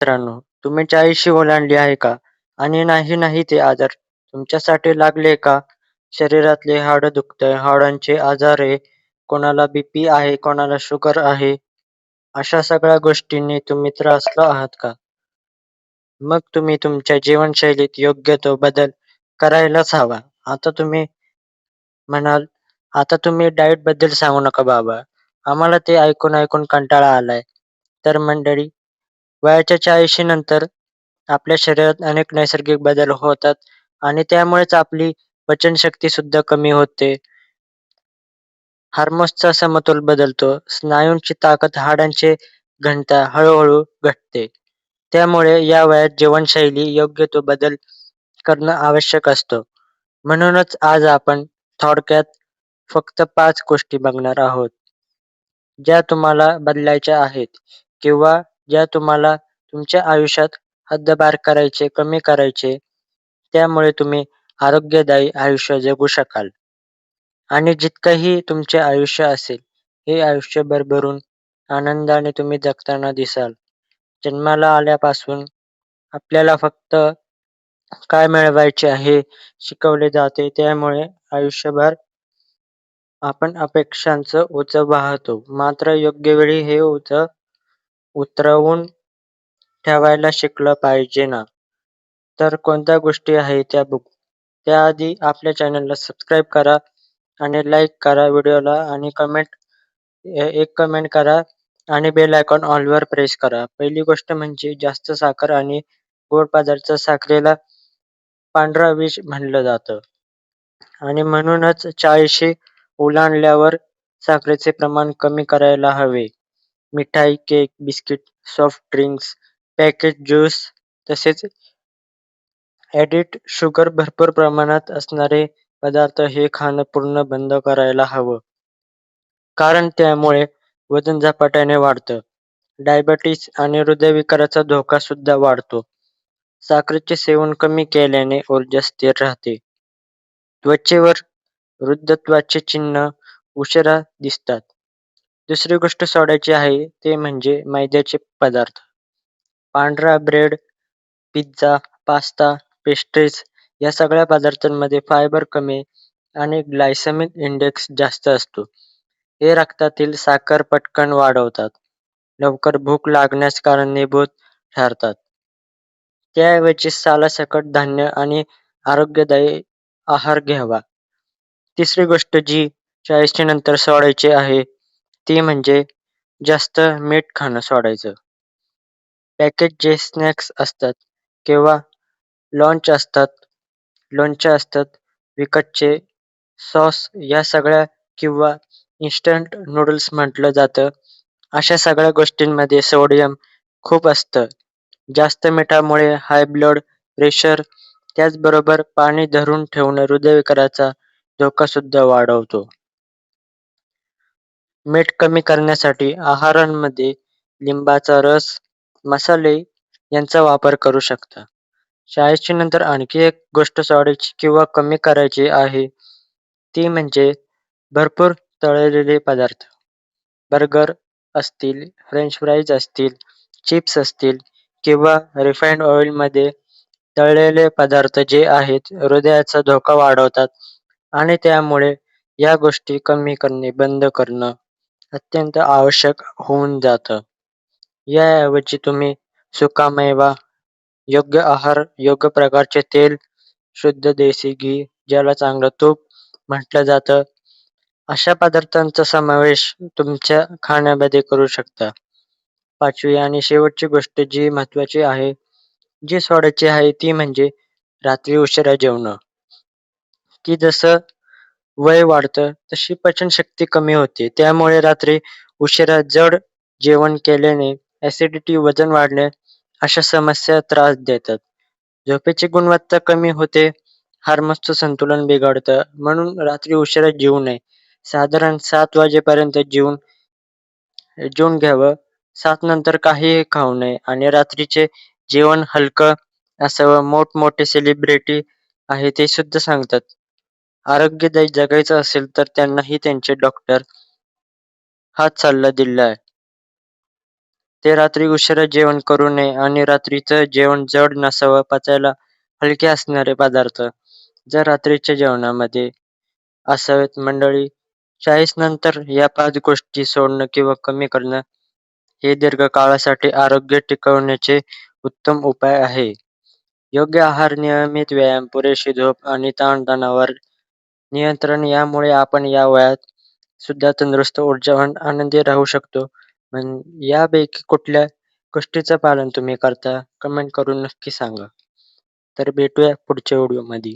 मित्रांनो, तुम्ही चाळीशी ओलांडली आहे का? आणि नाही नाही ते आजार तुमच्यासाठी लागले का? शरीरातले हाडं दुखतंय, हाडांचे आजार आहे, कोणाला बीपी आहे, कोणाला शुगर आहे, अशा सगळ्या गोष्टींनी तुम्ही त्रासला आहात का? मग तुम्ही तुमच्या जीवनशैलीत योग्य तो बदल करायलाच हवा. आता तुम्ही म्हणाल, आता तुम्ही डाएटबद्दल सांगू नका बाबा, आम्हाला ते ऐकून ऐकून कंटाळा आलाय. तर मंडळी, वयाच्या चाळीशी नंतर आपल्या शरीरात अनेक नैसर्गिक बदल होतात आणि त्यामुळेच आपली पचनशक्ती सुद्धा कमी होते. हार्मोन्सचा समतोल बदलतो, स्नायूंची ताकद, हाडांची घनता हळूहळू घटते. त्यामुळे या वयात जीवनशैली योग्य तो बदल करणं आवश्यक असतं. म्हणूनच आज आपण थोडक्यात फक्त पाच गोष्टी बघणार आहोत, ज्या तुम्हाला बदलायच्या आहेत किंवा ज्या तुम्हाला तुमच्या आयुष्यात हद्दबार करायचे, कमी करायचे. त्यामुळे तुम्ही आरोग्यदायी आयुष्य जगू शकाल. आणि जितकंही तुमचे आयुष्य असेल, हे आयुष्य भरभरून आनंदाने तुम्ही जगताना दिसाल. जन्माला आल्यापासून आपल्याला फक्त काय मिळवायचे हे शिकवले जाते. त्यामुळे आयुष्यभर आपण अपेक्षांचं ओझं वाहतो. मात्र योग्य वेळी हे ओझं उतरवून ठेवायला शिकलं पाहिजे ना? तर कोणत्या गोष्टी आहेत त्या बघू. त्याआधी आपल्या चॅनलला सबस्क्राईब करा आणि लाईक करा व्हिडिओला आणि कमेंट एक कमेंट करा आणि बेल आयकॉन ऑलवर प्रेस करा. पहिली गोष्ट म्हणजे जास्त साखर आणि गोड पदार्थ साखरेला पांढरा विष म्हणलं जातं आणि म्हणूनच चाळीशी ओलांडल्यावर साखरेचे प्रमाण कमी करायला हवे. मिठाई, cake, biscuit, soft drinks, package juice तसेच ॲडेड शुगर भरपूर प्रमाणात असणारे पदार्थ हे खाणं पूर्ण बंद करायला हवं. कारण त्यामुळे वजन झपाट्याने वाढतं. डायबिटीस आणि हृदयविकाराचा धोका सुद्धा वाढतो. साखरेचे सेवन कमी केल्याने ऊर्जा स्थिर राहते. त्वचेवर वृद्धत्वाचे चिन्ह उशिरा दिसतात. दुसरी गोष्ट सोडायची आहे ते म्हणजे मैद्याचे पदार्थ. पांढरा ब्रेड, पिझ्झा, पास्ता, पेस्ट्रीज या सगळ्या पदार्थांमध्ये फायबर कमी आणि ग्लायसेमिक इंडेक्स जास्त असतो. हे रक्तातील साखर पटकन वाढवतात, लवकर भूक लागण्यास कारणीभूत ठरतात. त्याऐवजी सालासकट धान्य आणि आरोग्यदायी आहार घ्यावा. तिसरी गोष्ट जी चाळीसच्या नंतर सोडायची आहे ती म्हणजे जास्त मीठ खाणं सोडायचं. पॅकेज जे स्नॅक्स असतात किंवा लॉन्च असतात लोणचे असतात, विकतचे सॉस या सगळ्या किंवा इन्स्टंट नूडल्स म्हटलं जातं, अशा सगळ्या गोष्टींमध्ये सोडियम खूप असतं. जास्त मिठामुळे हाय ब्लड प्रेशर त्याचबरोबर पाणी धरून ठेवणं हृदयविकाराचा धोका सुद्धा वाढवतो. मीठ कमी करण्यासाठी आहारांमध्ये लिंबाचा रस, मसाले यांचा वापर करू शकता. शाळेची नंतर आणखी एक गोष्ट सोडायची किंवा कमी करायची आहे ती म्हणजे भरपूर तळलेले पदार्थ. बर्गर असतील, फ्रेंच फ्राईज असतील, चिप्स असतील किंवा रिफाईंड ऑइलमध्ये तळलेले पदार्थ जे आहेत हृदयाचा धोका वाढवतात आणि त्यामुळे या गोष्टी कमी करणे, बंद करणं अत्यंत आवश्यक होऊन जातं. याऐवजी तुम्ही सुकामेवा, योग्य आहार, योग्य प्रकारचे तेल, शुद्ध देसी घी, ज्याला चांगलं तूप म्हटलं जातं, अशा पदार्थांचा समावेश तुमच्या खाण्यामध्ये करू शकता. पाचवी आणि शेवटची गोष्ट जी महत्त्वाची आहे, जी सोडायची आहे ती म्हणजे रात्री उशिरा जेवणं. की जसं वय वाढतं तशी पचनशक्ती कमी होते. त्यामुळे रात्री उशिरा जड जेवण केल्याने ऍसिडिटी वजन वाढणे अशा समस्या त्रास देतात. झोपेची गुणवत्ता कमी होते, हार्मोन्सचं संतुलन बिघडतं. म्हणून रात्री उशिरा जेवू नये. साधारण सात वाजेपर्यंत जेवून जेवून घ्यावं. सात नंतर काहीही खाऊ नये आणि रात्रीचे जेवण हलकं असावं. मोठमोठे सेलिब्रिटी आहे ते सुद्धा सांगतात, आरोग्यदायी जगायचं असेल तर त्यांनाही त्यांचे डॉक्टर हाच सल्ला दिलाय. ते रात्री उशिरा जेवण करू नये आणि रात्रीचं जेवण जड नसावं, पचायला हलके असणारे पदार्थ जर रात्रीच्या जेवणामध्ये असावेत मंडळी. 40 नंतर या पाच गोष्टी सोडणं किंवा कमी करणं हे दीर्घकाळासाठी आरोग्य टिकवण्याचे उत्तम उपाय आहे. योग्य आहार, नियमित व्यायाम, पुरेशी झोप आणि ताणतणावावर नियंत्रण यामुळे आपण या वयात सुद्धा तंदुरुस्त, ऊर्जावान, आनंदी राहू शकतो. पण यापैकी कुठल्या गोष्टीचं पालन तुम्ही करता? कमेंट करून नक्की सांगा. तर भेटूया पुढच्या व्हिडिओमध्ये.